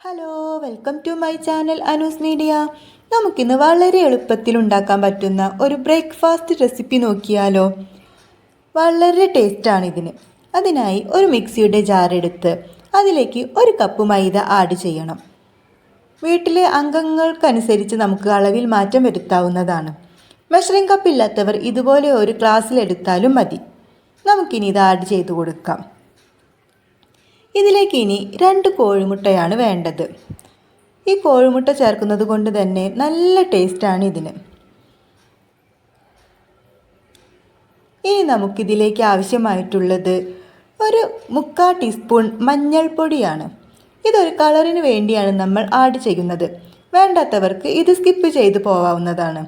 Hello welcome to my channel Anu's media നമുക്കിന്ന് വളരെ എളുപ്പത്തിൽ ഉണ്ടാക്കാൻ പറ്റുന്ന ഒരു ബ്രേക്ക്ഫാസ്റ്റ് റെസിപ്പി നോക്കിയാലോ. വളരെ ടേസ്റ്റാണ് ഇതിന്. അതിനായി ഒരു മിക്സിയുടെ ജാർ എടുത്ത് അതിലേക്ക് ഒരു കപ്പ് മൈദ ആഡ് ചെയ്യണം. വീട്ടിലെ അംഗങ്ങൾക്കനുസരിച്ച് നമുക്ക് അളവിൽ മാറ്റം വരുത്താവുന്നതാണ്. മെഷറിംഗ് കപ്പ് ഇല്ലാത്തവർ ഇതുപോലെ ഒരു ഗ്ലാസ്സിലെടുത്താലും മതി. നമുക്കിനി ഇത് ആഡ് ചെയ്ത് കൊടുക്കാം. ഇതിലേക്ക് ഇനി രണ്ട് കോഴിമുട്ടയാണ് വേണ്ടത്. ഈ കോഴിമുട്ട ചേർക്കുന്നത് കൊണ്ട് തന്നെ നല്ല ടേസ്റ്റാണ് ഇതിന്. ഇനി നമുക്കിതിലേക്ക് ആവശ്യമായിട്ടുള്ളത് ഒരു മുക്കാൽ ടീസ്പൂൺ മഞ്ഞൾപ്പൊടിയാണ്. ഇതൊരു കളറിന് വേണ്ടിയാണ് നമ്മൾ ആഡ് ചെയ്യുന്നത്. വേണ്ടാത്തവർക്ക് ഇത് സ്കിപ്പ് ചെയ്ത് പോവാവുന്നതാണ്.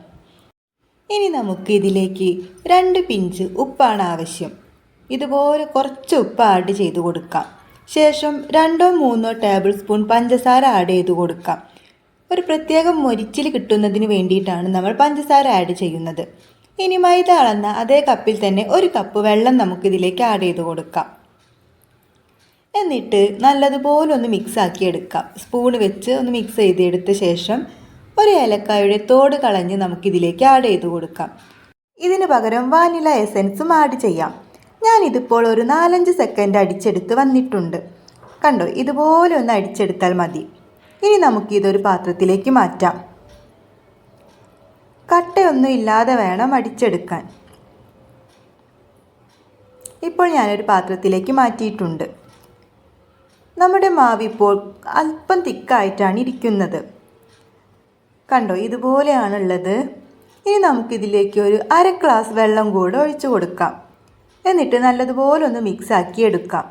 ഇനി നമുക്ക് ഇതിലേക്ക് രണ്ട് പിഞ്ച് ഉപ്പാണ് ആവശ്യം. ഇതുപോലെ കുറച്ച് ഉപ്പ് ആഡ് ചെയ്ത് കൊടുക്കാം. ശേഷം രണ്ടോ മൂന്നോ ടേബിൾ സ്പൂൺ പഞ്ചസാര ആഡ് ചെയ്ത് കൊടുക്കാം. ഒരു പ്രത്യേകം മൊരിച്ചിൽ കിട്ടുന്നതിന് വേണ്ടിയിട്ടാണ് നമ്മൾ പഞ്ചസാര ആഡ് ചെയ്യുന്നത്. ഇനി മൈദ അളന്ന അതേ കപ്പിൽ തന്നെ ഒരു കപ്പ് വെള്ളം നമുക്കിതിലേക്ക് ആഡ് ചെയ്ത് കൊടുക്കാം. എന്നിട്ട് നല്ലതുപോലെ ഒന്ന് മിക്സ് ആക്കി എടുക്കാം. സ്പൂൺ വെച്ച് ഒന്ന് മിക്സ് ചെയ്തെടുത്ത ശേഷം ഒരു ഏലക്കായുടെ തോട് കളഞ്ഞ് നമുക്കിതിലേക്ക് ആഡ് ചെയ്ത് കൊടുക്കാം. ഇതിന് പകരം വാനില എസൻസും ആഡ് ചെയ്യാം. ഞാനിതിപ്പോൾ ഒരു നാലഞ്ച് സെക്കൻഡ് അടിച്ചെടുത്ത് വന്നിട്ടുണ്ട്. കണ്ടോ ഇതുപോലെ ഒന്ന് അടിച്ചെടുത്താൽ മതി. ഇനി നമുക്കിതൊരു പാത്രത്തിലേക്ക് മാറ്റാം. കട്ടയൊന്നും ഇല്ലാതെ വേണം അടിച്ചെടുക്കാൻ. ഇപ്പോൾ ഞാനൊരു പാത്രത്തിലേക്ക് മാറ്റിയിട്ടുണ്ട്. നമ്മുടെ മാവ് ഇപ്പോൾ അല്പം തിക്കായിട്ടാണ് ഇരിക്കുന്നത്. കണ്ടോ ഇതുപോലെയാണുള്ളത്. ഇനി നമുക്കിതിലേക്ക് ഒരു അര ഗ്ലാസ് വെള്ളം കൂടെ ഒഴിച്ചു കൊടുക്കാം. എന്നിട്ട് നല്ലതുപോലെ ഒന്ന് മിക്സ് ആക്കി എടുക്കാം.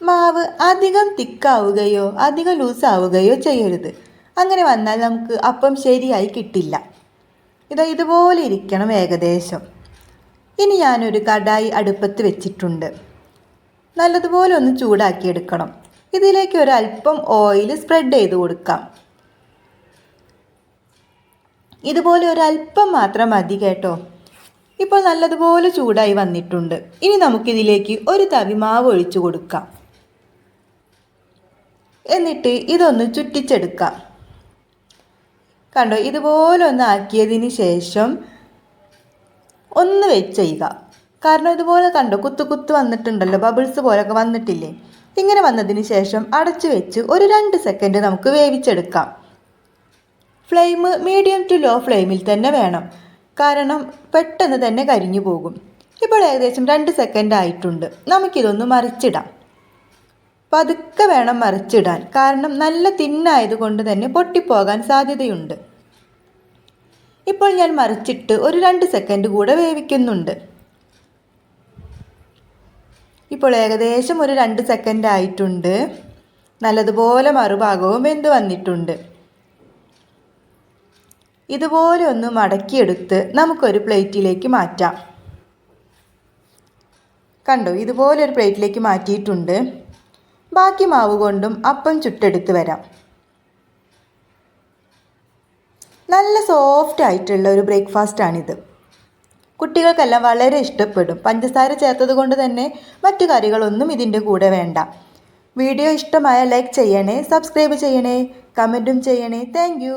മാവ് അധികം തിക്കാവുകയോ അധികം ലൂസാവുകയോ ചെയ്യരുത്. അങ്ങനെ വന്നാൽ നമുക്ക് അപ്പം ശരിയായി കിട്ടില്ല. ഇത് ഇതുപോലെ ഇരിക്കണം ഏകദേശം. ഇനി ഞാനൊരു കടായി അടുപ്പത്ത് വെച്ചിട്ടുണ്ട്. നല്ലതുപോലെ ഒന്ന് ചൂടാക്കിയെടുക്കണം ഇതിലേക്ക് ഒരല്പം ഓയിൽ സ്പ്രെഡ് ചെയ്ത് കൊടുക്കാം. ഇതുപോലെ ഒരല്പം മാത്രം മതി കേട്ടോ. ഇപ്പോൾ നല്ലതുപോലെ ചൂടായി വന്നിട്ടുണ്ട്. ഇനി നമുക്കിതിലേക്ക് ഒരു തവി മാവ് ഒഴിച്ചു കൊടുക്കാം. എന്നിട്ട് ഇതൊന്ന് ചുറ്റിച്ചെടുക്കാം. കണ്ടോ ഇതുപോലെ ഒന്ന് ആക്കിയതിന് ശേഷം ഒന്ന് വെച്ച് ചെയ്യുക. കാരണം ഇതുപോലെ കണ്ടോ കുത്തു കുത്ത് വന്നിട്ടുണ്ടല്ലോ ബബിൾസ് പോലൊക്കെ വന്നിട്ടില്ലേ? ഇങ്ങനെ വന്നതിന് ശേഷം അടച്ചു വെച്ച് ഒരു രണ്ട് സെക്കൻഡ് നമുക്ക് വേവിച്ചെടുക്കാം. ഫ്ലെയിം മീഡിയം ടു ലോ ഫ്ലെയിമിൽ തന്നെ വേണം. കാരണം പെട്ടെന്ന് തന്നെ കരിഞ്ഞു പോകും. ഇപ്പോൾ ഏകദേശം രണ്ട് സെക്കൻഡ് ആയിട്ടുണ്ട്. നമുക്കിതൊന്ന് മറിച്ചിടാം. പതുക്കെ വേണം മറിച്ചിടാൻ. കാരണം നല്ല തിന്നായതുകൊണ്ട് തന്നെ പൊട്ടിപ്പോകാൻ സാധ്യതയുണ്ട്. ഇപ്പോൾ ഞാൻ മറിച്ചിട്ട് ഒരു രണ്ട് സെക്കൻഡ് കൂടെ വേവിക്കുന്നുണ്ട്. ഇപ്പോൾ ഏകദേശം ഒരു രണ്ട് സെക്കൻഡ് ആയിട്ടുണ്ട്. നല്ലതുപോലെ മറുഭാഗവും വെന്ത് വന്നിട്ടുണ്ട്. ഇതുപോലെ ഒന്ന് മടക്കിയെടുത്ത് നമുക്കൊരു പ്ലേറ്റിലേക്ക് മാറ്റാം. കണ്ടോ ഇതുപോലെ ഒരു പ്ലേറ്റിലേക്ക് മാറ്റിയിട്ടുണ്ട്. ബാക്കി മാവ് കൊണ്ടും അപ്പം ചുട്ടെടുത്ത് വരാം. നല്ല സോഫ്റ്റ് ആയിട്ടുള്ള ഒരു ബ്രേക്ക്ഫാസ്റ്റാണിത്. കുട്ടികൾക്കെല്ലാം വളരെ ഇഷ്ടപ്പെടും. പഞ്ചസാര ചേർത്തത് കൊണ്ട് തന്നെ മറ്റു കറികളൊന്നും ഇതിന്റെ കൂടെ വേണ്ട. വീഡിയോ ഇഷ്ടമായ ലൈക്ക് ചെയ്യണേ സബ്സ്ക്രൈബ് ചെയ്യണേ കമന്റും ചെയ്യണേ. താങ്ക്